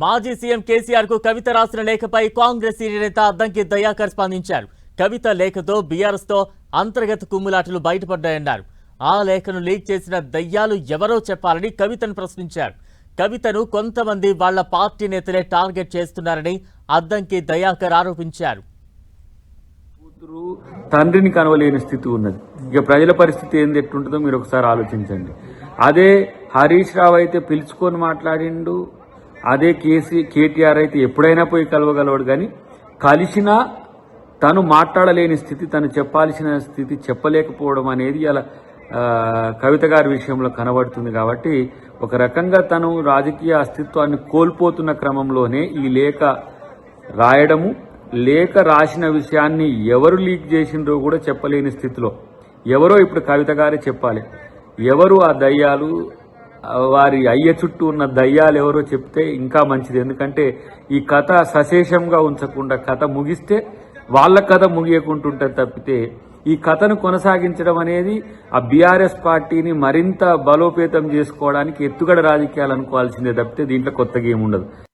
మాజీ సీఎం కేసీఆర్కు కవిత రాసిన లేఖపై కాంగ్రెస్ సీనియర్ నేత అద్దంకి దయాకర్ స్పందించారు. కవిత లేఖతో బీఆర్ఎస్తో అంతర్గత కుమ్ములాటలు బయటపడ్డాయన్నారు. ఆ లేఖను లీక్ చేసిన దయ్యాలు ఎవరో చెప్పాలని కవితను ప్రశ్నించారు. కవితను కొంతమంది వాళ్ళ పార్టీ నేతలే టార్గెట్ చేస్తున్నారని అద్దంకి దయాకర్ ఆరోపించారు. కూతురు తండ్రిని కనవలేని స్థితి ఉన్నది. ఇక ప్రజల పరిస్థితి ఏంది ఎట్టుంటుందో మీరు ఒకసారి ఆలోచించండి. అదే హరీష్ రావు అయితే పిలుచుకొని మాట్లాడిండు అదే కేసీ కేటీఆర్ అయితే ఎప్పుడైనా పోయి కలవగలవాడు కానీ కలిసినా తను మాట్లాడలేని స్థితి తను చెప్పాల్సిన స్థితి చెప్పలేకపోవడం అనేది ఇలా కవిత గారి విషయంలో కనబడుతుంది కాబట్టి ఒక రకంగా తను రాజకీయ అస్తిత్వాన్ని కోల్పోతున్న క్రమంలోనే ఈ లేఖ రాయడము లేఖ రాసిన విషయాన్ని ఎవరు లీక్ చేసిండ్రో కూడా చెప్పలేని స్థితిలో ఎవరో ఇప్పుడు కవిత గారే చెప్పాలి. ఎవరు ఆ దయ్యాలు వారి అయ్య చుట్టూ ఉన్న దయ్యాలు ఎవరో చెప్తే ఇంకా మంచిది. ఎందుకంటే ఈ కథ సశేషంగా ఉంచకుండా కథ ముగిస్తే వాళ్ళ కథ ముగియకుంటుంటే తప్పితే ఈ కథను కొనసాగించడం అనేది ఆ బీఆర్ఎస్ పార్టీని మరింత బలోపేతం చేసుకోవడానికి ఎత్తుగడ రాజకీయాలు అనుకోవాల్సిందే తప్పితే దీంట్లో కొత్తగా ఏముండదు